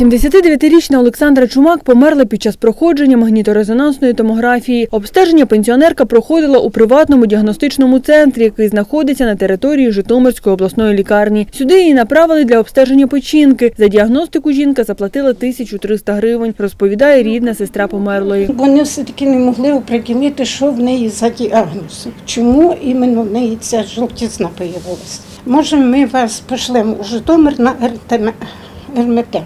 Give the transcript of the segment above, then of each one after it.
79-річна Олександра Чумак померла під час проходження магніторезонансної томографії. Обстеження пенсіонерка проходила у приватному діагностичному центрі, який знаходиться на території Житомирської обласної лікарні. Сюди її направили для обстеження печінки. За діагностику жінка заплатила 1300 гривень, розповідає рідна сестра померлої. Вони все-таки не могли оприділити, що в неї за діагноз. Чому іменно в неї ця жовтізна появилася. Може, ми вас пошлемо у Житомир на РМТ,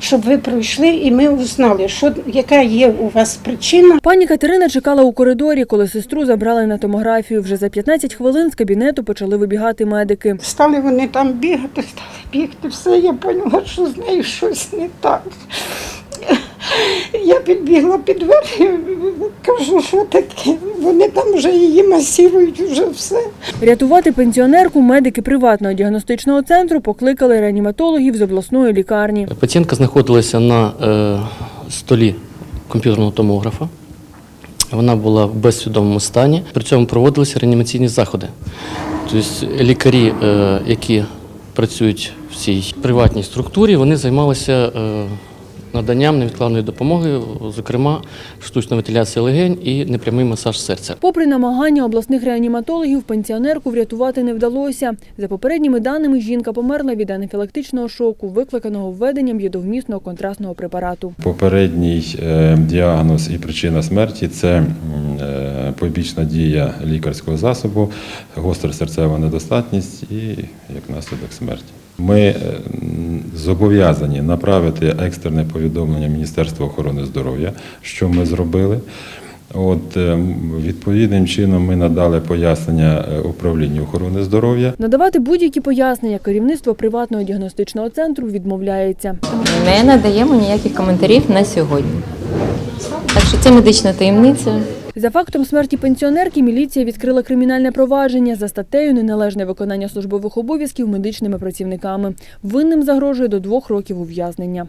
щоб ви пройшли і ми узнали, що, яка є у вас причина. Пані Катерина чекала у коридорі, коли сестру забрали на томографію. Вже за 15 хвилин з кабінету почали вибігати медики. Стали вони там бігати, стали бігти, все, я поняла, що з нею щось не так. Я підбігла під двері, кажу, що таке. Вони там вже її масірують, вже все. Рятувати пенсіонерку медики приватного діагностичного центру покликали реаніматологів з обласної лікарні. Пацієнтка знаходилася на е, столі комп'ютерного томографа. Вона була в безсвідомому стані. При цьому проводилися реанімаційні заходи. Тобто лікарі, е, які працюють в цій приватній структурі, вони займалися е, наданням невідкладної допомоги, зокрема штучна вентиляція легень і непрямий масаж серця. Попри намагання обласних реаніматологів, пенсіонерку врятувати не вдалося. За попередніми даними, жінка померла від анафілактичного шоку, викликаного введенням єдовмісного контрастного препарату. Попередній е, діагноз і причина смерті це е, побічна дія лікарського засобу, гостра серцева недостатність і як наслідок смерті. Ми е, зобов'язані направити екстрене повідомлення Міністерства охорони здоров'я, що ми зробили. От е, відповідним чином ми надали пояснення е, управлінню охорони здоров'я. Надавати будь-які пояснення керівництво приватного діагностичного центру відмовляється. Не надаємо ніяких коментарів на сьогодні. Так що це медична таємниця. За фактом смерті пенсіонерки міліція відкрила кримінальне провадження за статтею неналежне виконання службових обов'язків медичними працівниками. Винним загрожує до двох років ув'язнення.